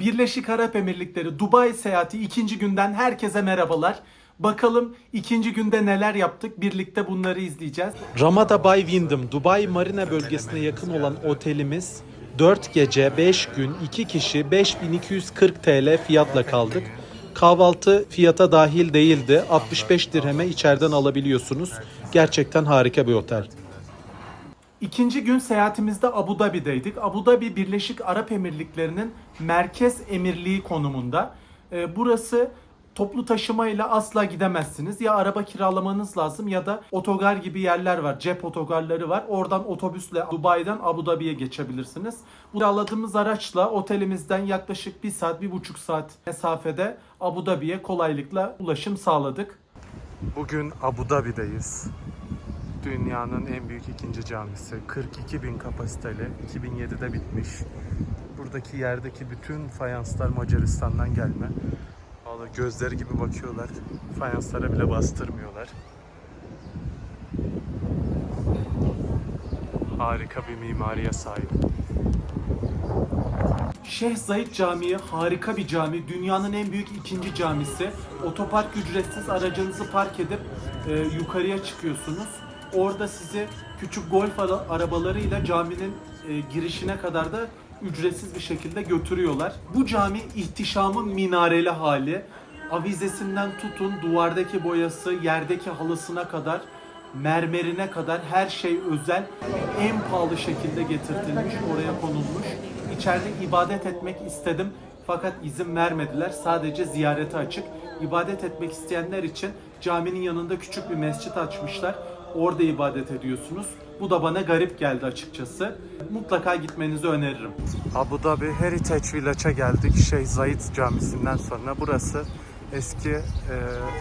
Birleşik Arap Emirlikleri Dubai seyahati ikinci günden herkese merhabalar. Bakalım ikinci günde neler yaptık birlikte bunları izleyeceğiz. Ramada Bay Wyndham Dubai Marina bölgesine yakın olan otelimiz 4 gece 5 gün 2 kişi 5240 TL fiyatla kaldık. Kahvaltı fiyata dahil değildi. 65 dirheme içeriden alabiliyorsunuz. Gerçekten harika bir otel. İkinci gün seyahatimizde Abu Dhabi'deydik. Abu Dhabi Birleşik Arap Emirlikleri'nin merkez emirliği konumunda. Ee, burası toplu taşımayla asla gidemezsiniz. Ya araba kiralamanız lazım ya da otogar gibi yerler var. Cep otogarları var. Oradan otobüsle Dubai'den Abu Dhabi'ye geçebilirsiniz. Bu kiraladığımız araçla otelimizden yaklaşık bir saat, bir buçuk saat mesafede Abu Dhabi'ye kolaylıkla ulaşım sağladık. Bugün Abu Dhabi'deyiz. Dünyanın en büyük ikinci camisi. 42 bin kapasiteli. 2007'de bitmiş. Buradaki yerdeki bütün fayanslar Macaristan'dan gelme. Valla gözleri gibi bakıyorlar. Fayanslara bile bastırmıyorlar. Harika bir mimariye sahip. Şeyh Zayed Camii harika bir cami. Dünyanın en büyük ikinci camisi. Otopark ücretsiz aracınızı park edip e, yukarıya çıkıyorsunuz. Orada sizi küçük golf ara- arabalarıyla caminin e, girişine kadar da ücretsiz bir şekilde götürüyorlar. Bu cami ihtişamın minareli hali. Avizesinden tutun duvardaki boyası, yerdeki halısına kadar mermerine kadar her şey özel, en pahalı şekilde getirtilmiş, oraya konulmuş. İçeride ibadet etmek istedim fakat izin vermediler. Sadece ziyarete açık. İbadet etmek isteyenler için caminin yanında küçük bir mescit açmışlar. Orada ibadet ediyorsunuz. Bu da bana garip geldi açıkçası. Mutlaka gitmenizi öneririm. Abu Dhabi Heritage Village'a geldik. Şeyh Zayed Camisi'nden sonra. Burası eski e,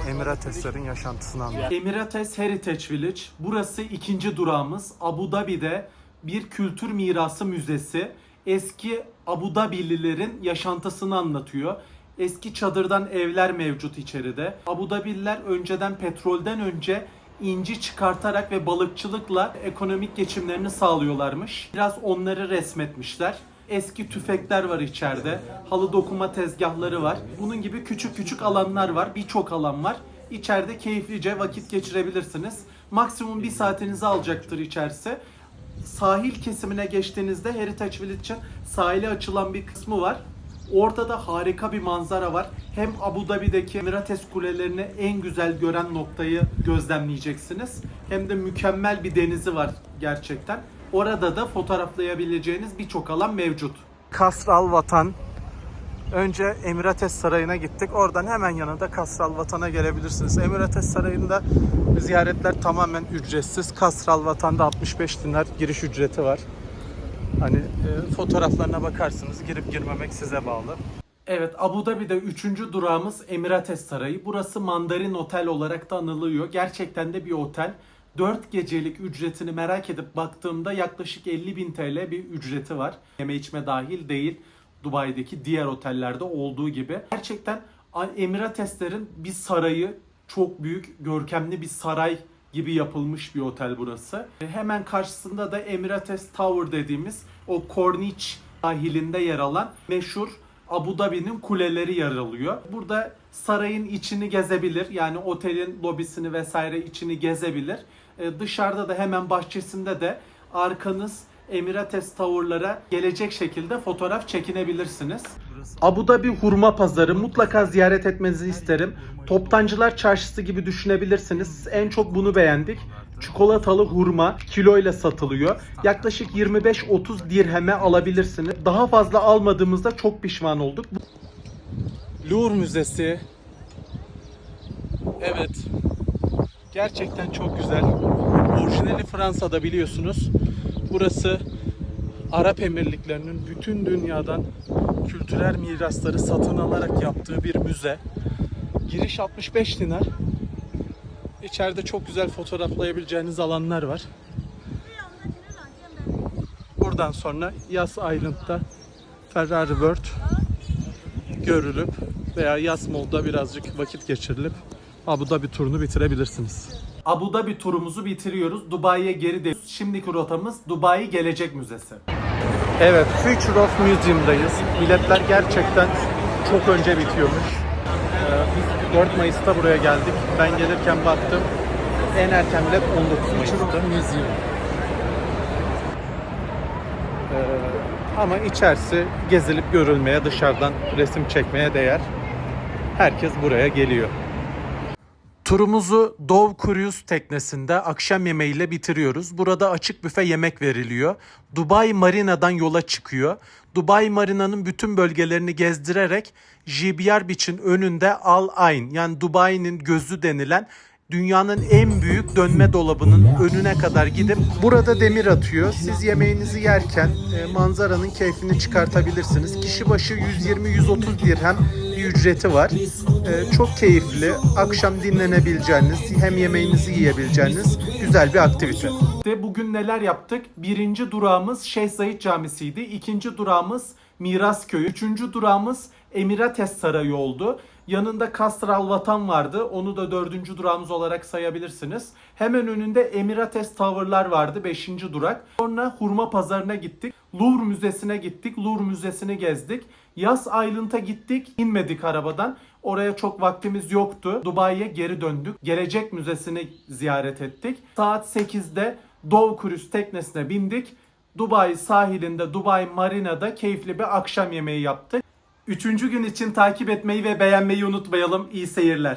Emirateslerin yaşantısını anlatıyor. Emirates Heritage Village. Burası ikinci durağımız. Abu Dhabi'de bir kültür mirası müzesi. Eski Abu Dhabililerin yaşantısını anlatıyor. Eski çadırdan evler mevcut içeride. Abu Dhabililer önceden petrolden önce inci çıkartarak ve balıkçılıkla ekonomik geçimlerini sağlıyorlarmış. Biraz onları resmetmişler. Eski tüfekler var içeride. Halı dokuma tezgahları var. Bunun gibi küçük küçük alanlar var. Birçok alan var. İçeride keyiflice vakit geçirebilirsiniz. Maksimum bir saatinizi alacaktır içerisi. Sahil kesimine geçtiğinizde Heritage Village'ın sahile açılan bir kısmı var. Orada da harika bir manzara var. Hem Abu Dhabi'deki Emirates kulelerini en güzel gören noktayı gözlemleyeceksiniz. Hem de mükemmel bir denizi var gerçekten. Orada da fotoğraflayabileceğiniz birçok alan mevcut. Kasral Vatan. Önce Emirates Sarayı'na gittik. Oradan hemen yanında Kasral Vatan'a gelebilirsiniz. Emirates Sarayı'nda ziyaretler tamamen ücretsiz. Kasral Vatan'da 65 dinar giriş ücreti var. Hani e, fotoğraflarına bakarsınız. Girip girmemek size bağlı. Evet Abu Dhabi'de 3. durağımız Emirates Sarayı. Burası Mandarin Otel olarak da anılıyor. Gerçekten de bir otel. 4 gecelik ücretini merak edip baktığımda yaklaşık 50 bin TL bir ücreti var. Yeme içme dahil değil. Dubai'deki diğer otellerde olduğu gibi. Gerçekten Emirateslerin bir sarayı çok büyük, görkemli bir saray gibi yapılmış bir otel burası. Hemen karşısında da Emirates Tower dediğimiz o Corniche sahilinde yer alan meşhur Abu Dhabi'nin kuleleri yer alıyor. Burada sarayın içini gezebilir. Yani otelin lobisini vesaire içini gezebilir. Ee, dışarıda da hemen bahçesinde de arkanız Emirates Tower'lara gelecek şekilde fotoğraf çekinebilirsiniz. Abu Dhabi hurma pazarı mutlaka ziyaret etmenizi isterim. Toptancılar çarşısı gibi düşünebilirsiniz. En çok bunu beğendik. Çikolatalı hurma kiloyla satılıyor. Yaklaşık 25-30 dirheme alabilirsiniz. Daha fazla almadığımızda çok pişman olduk. Louvre Müzesi. Evet. Gerçekten çok güzel. Orijinali Fransa'da biliyorsunuz. Burası Arap Emirlikleri'nin bütün dünyadan kültürel mirasları satın alarak yaptığı bir müze. Giriş 65 dinar. İçeride çok güzel fotoğraflayabileceğiniz alanlar var. Buradan sonra Yas Island'da Ferrari World görülüp veya Yas Mall'da birazcık vakit geçirilip Abu Dhabi turunu bitirebilirsiniz. Abu Dhabi turumuzu bitiriyoruz. Dubai'ye geri dönüyoruz. Şimdiki rotamız Dubai Gelecek Müzesi. Evet, Future of Museum'dayız. Biletler gerçekten çok önce bitiyormuş. Ee, Biz 4 Mayıs'ta buraya geldik. Ben gelirken baktım. En erken bilet 19 Mayıs'ta. Museum. Ee, ama içerisi gezilip görülmeye, dışarıdan resim çekmeye değer. Herkes buraya geliyor. Turumuzu Dove Cruise teknesinde akşam yemeğiyle bitiriyoruz. Burada açık büfe yemek veriliyor. Dubai Marina'dan yola çıkıyor. Dubai Marina'nın bütün bölgelerini gezdirerek JBR Beach'in önünde Al Ain yani Dubai'nin gözü denilen dünyanın en büyük dönme dolabının önüne kadar gidip burada demir atıyor. Siz yemeğinizi yerken e, manzaranın keyfini çıkartabilirsiniz. Kişi başı 120-130 dirhem bir ücreti var. E, çok keyifli, akşam dinlenebileceğiniz, hem yemeğinizi yiyebileceğiniz güzel bir aktivite. De bugün neler yaptık? Birinci durağımız Şeyh Zayed Camisi'ydi. İkinci durağımız Miras Köyü. Üçüncü durağımız Emirates Sarayı oldu. Yanında Kastral Vatan vardı. Onu da dördüncü durağımız olarak sayabilirsiniz. Hemen önünde Emirates Tower'lar vardı. Beşinci durak. Sonra Hurma Pazarı'na gittik. Louvre Müzesi'ne gittik. Louvre Müzesi'ni gezdik. Yas Island'a gittik. İnmedik arabadan. Oraya çok vaktimiz yoktu. Dubai'ye geri döndük. Gelecek Müzesi'ni ziyaret ettik. Saat 8'de Dove Cruise teknesine bindik. Dubai sahilinde, Dubai Marina'da keyifli bir akşam yemeği yaptık. Üçüncü gün için takip etmeyi ve beğenmeyi unutmayalım. İyi seyirler.